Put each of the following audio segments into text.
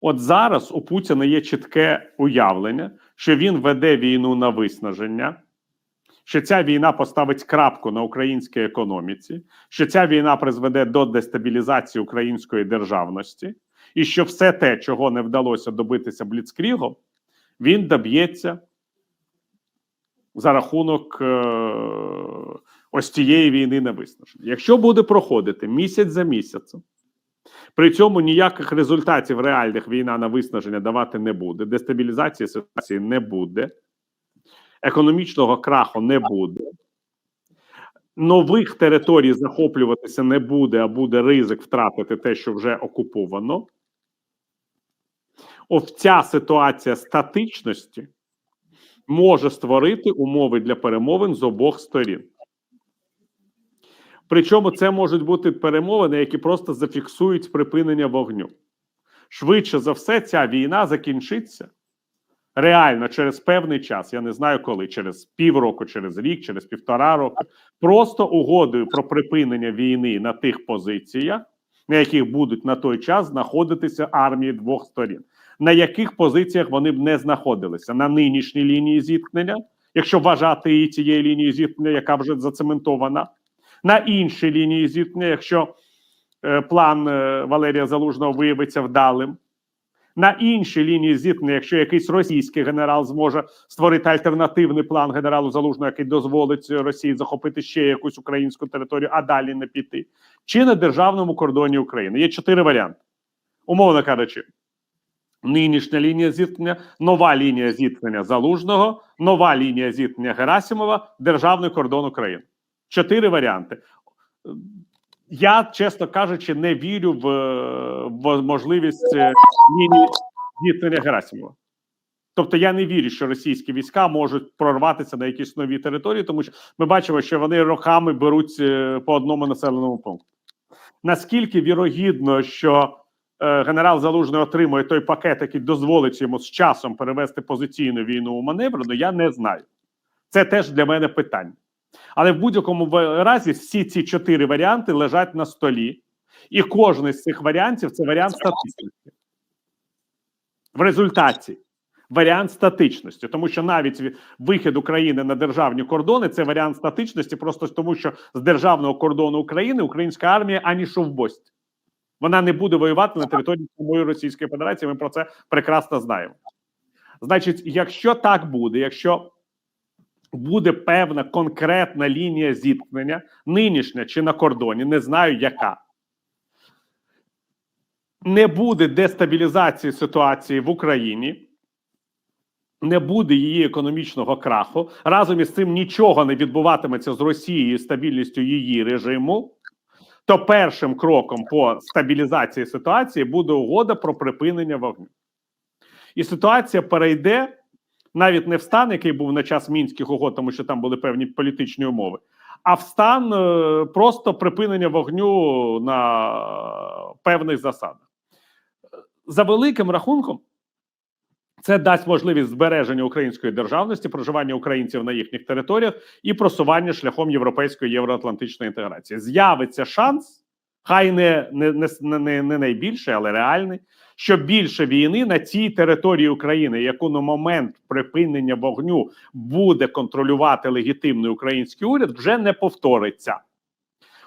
От зараз у Путіна є чітке уявлення, що він веде війну на виснаження, що ця війна поставить крапку на українській економіці, що ця війна призведе до дестабілізації української державності, і що все те, чого не вдалося добитися Бліцкрігом, він доб'ється за рахунок е, ось цієї війни на виснаження. Якщо буде проходити місяць за місяцем, при цьому ніяких результатів реальних війна на виснаження давати не буде, дестабілізації ситуації не буде, економічного краху не буде, нових територій захоплюватися не буде, а буде ризик втратити те, що вже окуповано. Ось ця ситуація статичності може створити умови для перемовин з обох сторін. Причому це можуть бути перемовини, які просто зафіксують припинення вогню. Швидше за все, ця війна закінчиться реально через певний час. Я не знаю коли, через півроку, через рік, через півтора року. Просто угодою про припинення війни на тих позиціях, на яких будуть на той час знаходитися армії двох сторін. На яких позиціях вони б не знаходилися на нинішній лінії зіткнення, якщо вважати її цієї лінії зіткнення, яка вже зацементована, на іншій лінії зіткнення, якщо е, план е, Валерія Залужного виявиться вдалим, на іншій лінії зіткнення, якщо якийсь російський генерал зможе створити альтернативний план генералу Залужного, який дозволить Росії захопити ще якусь українську територію, а далі не піти, чи на державному кордоні України. Є чотири варіанти, умовно кажучи. Нинішня лінія зіткнення, нова лінія зіткнення Залужного, нова лінія зіткнення Герасимова, державний кордон України. Чотири варіанти. Я, чесно кажучи, не вірю в, в можливість е, лінії зіткнення Герасимова. Тобто я не вірю, що російські війська можуть прорватися на якісь нові території, тому що ми бачимо, що вони роками беруть е, по одному населеному пункту. Наскільки вірогідно, що е, генерал Залужний отримує той пакет, який дозволить йому з часом перевести позиційну війну у маневр, ну я не знаю. Це теж для мене питання. Але в будь-якому разі всі ці чотири варіанти лежать на столі, і кожен з цих варіантів це варіант статичності. В результаті варіант статичності, тому що навіть вихід України на державні кордони це варіант статичності, просто тому що з державного кордону України українська армія ані шовбость. Вона не буде воювати на території самої Російської Федерації. Ми про це прекрасно знаємо. Значить, якщо так буде, якщо буде певна конкретна лінія зіткнення, нинішня чи на кордоні, не знаю яка. Не буде дестабілізації ситуації в Україні, не буде її економічного краху. Разом із цим нічого не відбуватиметься з Росією стабільністю її режиму. То першим кроком по стабілізації ситуації буде угода про припинення вогню. І ситуація перейде навіть не в стан, який був на час мінських угод, тому що там були певні політичні умови, а в стан е, просто припинення вогню на певних засадах. За великим рахунком, це дасть можливість збереження української державності, проживання українців на їхніх територіях і просування шляхом європейської євроатлантичної інтеграції. З'явиться шанс, хай не, не, не, не, не найбільший, але реальний, що більше війни на цій території України, яку на момент припинення вогню буде контролювати легітимний український уряд, вже не повториться.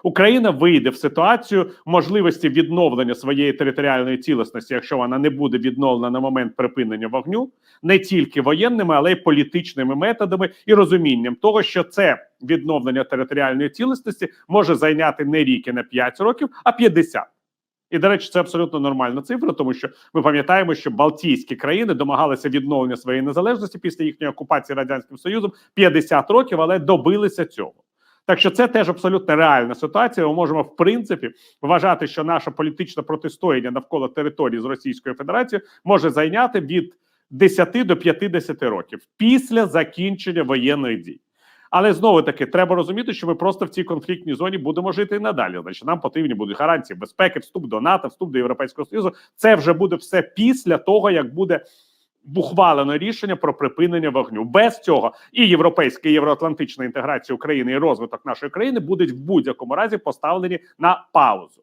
Україна вийде в ситуацію можливості відновлення своєї територіальної цілісності, якщо вона не буде відновлена на момент припинення вогню, не тільки воєнними, але й політичними методами і розумінням того, що це відновлення територіальної цілісності може зайняти не рік і не 5 років, а 50. І, до речі, це абсолютно нормальна цифра, тому що ми пам'ятаємо, що Балтійські країни домагалися відновлення своєї незалежності після їхньої окупації радянським союзом 50 років, але добилися цього. Так що це теж абсолютно реальна ситуація. Ми можемо в принципі вважати, що наше політичне протистояння навколо території з Російською Федерацією може зайняти від 10 до 50 років після закінчення воєнних дій. Але знову таки треба розуміти, що ми просто в цій конфліктній зоні будемо жити і надалі. Значить, нам потрібні будуть гарантії безпеки, вступ до НАТО, вступ до Європейського Союзу. Це вже буде все після того, як буде ухвалено рішення про припинення вогню. Без цього і європейська і євроатлантична інтеграція України і розвиток нашої країни будуть в будь-якому разі поставлені на паузу.